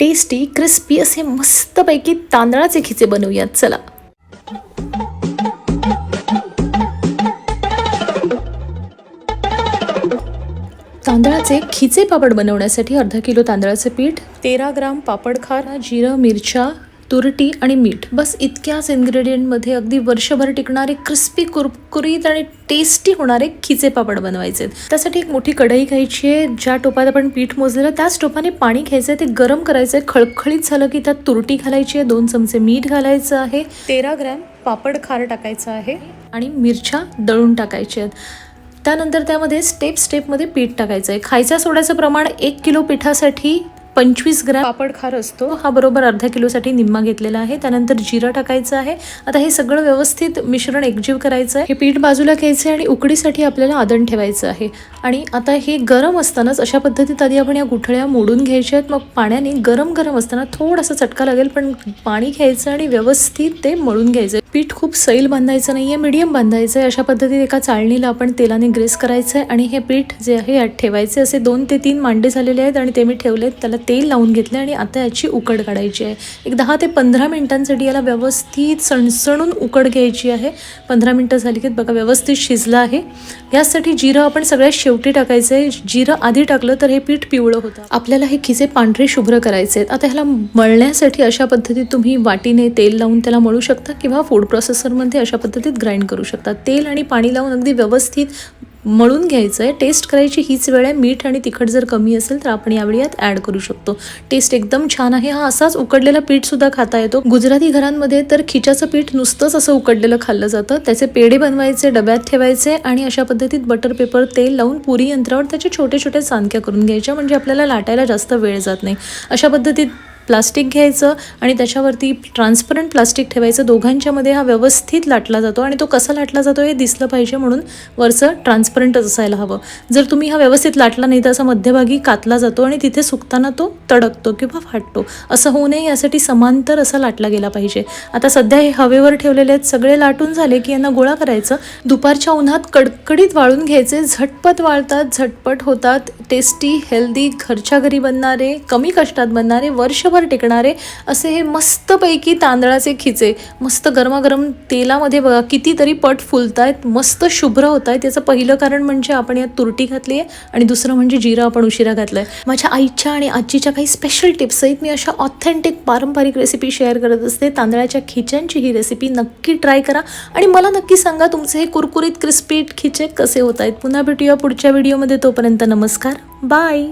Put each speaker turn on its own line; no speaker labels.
Tasty crispy असे मस्तपैकी तांदळाचे खिचे बनवूयात चला. तांदळाचे खिचे पापड बनवण्यासाठी अर्धा किलो तांदळाचे पीठ तेरा ग्राम पापड खार जिरं मिरच्या तुरटी आणि मीठ. बस इतक्याच इन्ग्रेडियंटमध्ये अगदी वर्षभर टिकणारे क्रिस्पी कुरकुरीत आणि टेस्टी होणारे खिचे पापड बनवायचे. आहेत. त्यासाठी एक मोठी कढई घ्यायची आहे. ज्या टोपात आपण पीठ मोजलेलं त्याच टोपाने पाणी घ्यायचं आहे. ते गरम करायचं आहे खळखळीत झालं की त्यात तुरटी घालायची आहे. दोन चमचे मीठ घालायचं आहे. तेरा ग्रॅम पापड खार टाकायचं आहे आणि मिरच्या दळून टाकायच्या आहेत. त्यानंतर त्यामध्ये स्टेप स्टेपमध्ये पीठ टाकायचं आहे खायच्या सोड्याचं प्रमाण एक किलो पिठासाठी पंचवीस ग्रॅम पापड खार असतो. हा बरोबर अर्धा किलोसाठी निम्मा घेतलेला आहे. त्यानंतर जिरं टाकायचं आहे. आता हे सगळं व्यवस्थित मिश्रण एकजीव करायचं आहे. हे पीठ बाजूला घ्यायचं आहे आणि उकडीसाठी आपल्याला आदण ठेवायचं आहे. आणि आता हे गरम असतानाच अशा पद्धतीत आधी आपण या गुठळ्या मोडून घ्यायच्या आहेत. मग पाण्याने गरम गरम असताना थोडासा चटका लागेल पण पाणी घ्यायचं आणि व्यवस्थित ते मळून घ्यायचं पीठ खूप सैल बांधायचं नाही आहे मीडियम बांधायचं आहे. अशा पद्धतीत एका चाळणीला आपण तेलाने ग्रेस करायचं आहे. आणि हे पीठ जे आहे यात ठेवायचे असे दोन ते तीन मांडे झालेले आहेत आणि ते मी ठेवलेत. त्याला तेल लावून घेतलं आणि आता याची उकड काढायची आहे. एक दहा ते पंधरा मिनिटांसाठी याला व्यवस्थित सणसणून उकड घ्यायची आहे. पंधरा मिनटं झाली की बघा व्यवस्थित शिजलं आहे. यासाठी जिरं आपण सगळ्यात शेवटी टाकायचं आहे जिरं आधी टाकलं तर हे पीठ पिवळं होतं. आपल्याला हे खिसे पांढरे शुभ्र करायचे आहेत. आता ह्याला मळण्यासाठी अशा पद्धतीत तुम्ही वाटीने तेल लावून त्याला मळू शकता किंवा फूड प्रोसेसरमध्ये अशा पद्धतीत ग्राइंड करू शकता. तेल आणि पाणी लावून अगदी व्यवस्थित मळून घ्यायचं आहे टेस्ट करायची हीच वेळ आहे. मीठ आणि तिखट जर कमी असेल तर आपण यावेळी यात ॲड करू शकतो. टेस्ट एकदम छान आहे. हा असाच उकडलेला पीठसुद्धा खाता येतो. गुजराती घरांमध्ये तर खिच्याचं पीठ नुसतंच असं उकडलेलं खाल्लं जातं. त्याचे पेढे बनवायचे डब्यात ठेवायचे आणि अशा पद्धतीत बटर पेपर तेल लावून पुरी यंत्रावर त्याचे छोटे छोटे सांडक्या करून घ्यायच्या. म्हणजे आपल्याला लाटायला जास्त वेळ जात नाही. अशा पद्धतीत प्लास्टिक घ्यायचं आणि त्याच्यावरती ट्रान्सपरंट प्लास्टिक ठेवायचं. दोघांच्यामध्ये हा व्यवस्थित लाटला जातो आणि तो कसा लाटला जातो हे दिसलं पाहिजे म्हणून वरचं ट्रान्सपरंटच असायला हवं. जर तुम्ही हा व्यवस्थित लाटला नाही तर असा मध्यभागी कातला जातो आणि तिथे सुकताना तो तडकतो किंवा फाटतो. असं होऊ नये यासाठी समांतर असा लाटला गेला पाहिजे. आता सध्या हे हवेवर ठेवलेले आहेत. सगळे लाटून झाले की यांना गोळा करायचं. दुपारच्या उन्हात कडकडीत वाळून घ्यायचे. झटपट वाळतात झटपट होतात. टेस्टी हेल्दी घरच्या घरी बनणारे कमी कष्टात बनणारे वर्षभर टिकणारे असे हे मस्तपैकी तांदळाचे खिचे मस्त गरमागरम तेलामध्ये बघा कितीतरी पट फुलत आहेत मस्त शुभ्र होत आहेत याचं पहिलं कारण म्हणजे आपण यात तुरटी घातली आहे आणि दुसरं म्हणजे जिरा आपण उशिरा घातलं आहे माझ्या आईच्या आणि आजीच्या काही स्पेशल टिप्स आहेत. मी अशा ऑथेंटिक पारंपरिक रेसिपी शेअर करत असते. तांदळाच्या खिच्यांची ही रेसिपी नक्की ट्राय करा. आणि मला नक्की सांगा तुमचे हे कुरकुरीत क्रिस्पीट खिचे कसे होत आहेत पुन्हा भेटूया पुढच्या व्हिडिओमध्ये तोपर्यंत नमस्कार. बाय